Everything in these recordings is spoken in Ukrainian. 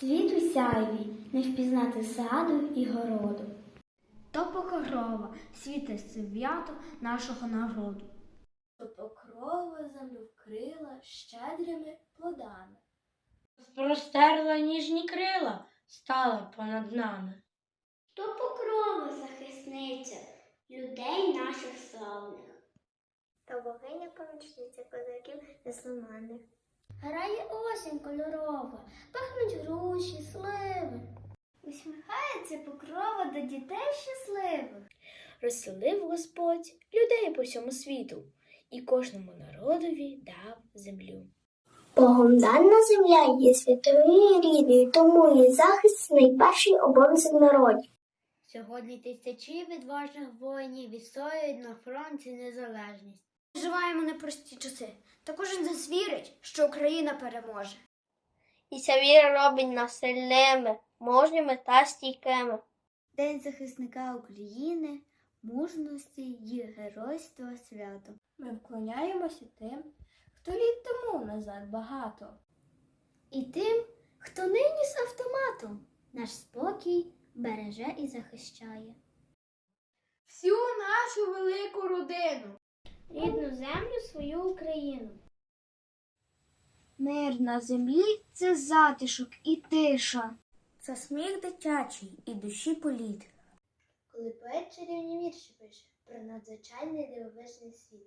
Світу сяйві, не впізнати саду і городу. То покрова світе свято нашого народу. То покрова землю вкрила щедрими плодами. Простерла ніжні крила, стала понад нами. То покрова захисниця людей наших славних. Та богиня помічниця козаків несломаних. Грає осінь кольорова, пахнуть груші, сливи. Усміхається покрова до дітей щасливих. Розселив Господь людей по всьому світу і кожному народові дав землю. Богом дана земля є святою і рідною, тому її захист найперший обов'язок народів. Сьогодні тисячі відважних воїнів відстоюють на фронті незалежність. Живаємо непрості часи, та кожен з нас вірить, що Україна переможе. І ця віра робить нас сильними, мужніми та стійкими. День захисника України, мужності й геройства свято. Ми вклоняємося тим, хто літ тому назад багато. І тим, хто нині з автоматом наш спокій береже і захищає. Всю нашу велику родину. Рідну землю свою Україну. Мир на землі це затишок і тиша. Це сміх дитячий і душі політ. Коли поет чарівні вірші пише про надзвичайний дивовижний світ.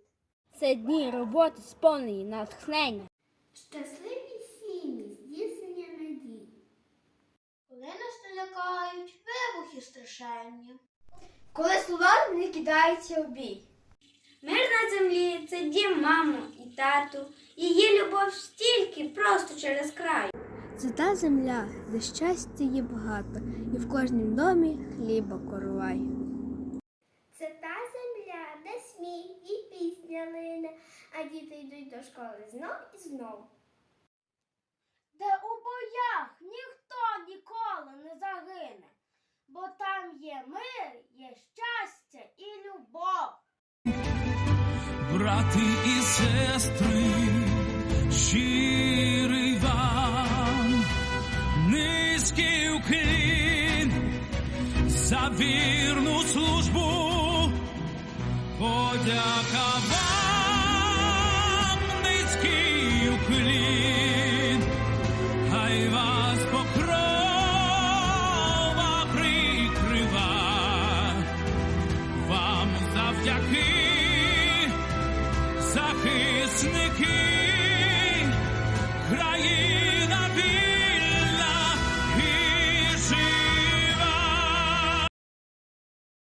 Це дні роботи сповнені натхнення. Щасливі сім'ї, здійснення надій. Коли нас не лякають вибухи страшенні. Коли слова не кидаються у бій. Мир на землі це дім маму і тату. Її любов стільки просто через край. Це та земля, де щастя є багато, і в кожнім домі хліба коровай. Це та земля, де сміх і пісня лине, а діти йдуть до школи знов і знов. Де у боях ніхто ніколи не загине, бо там є мир, є щастя брати і сестри, щирий вам, низький уклін за вірну службу, подяка pieśniki krainy.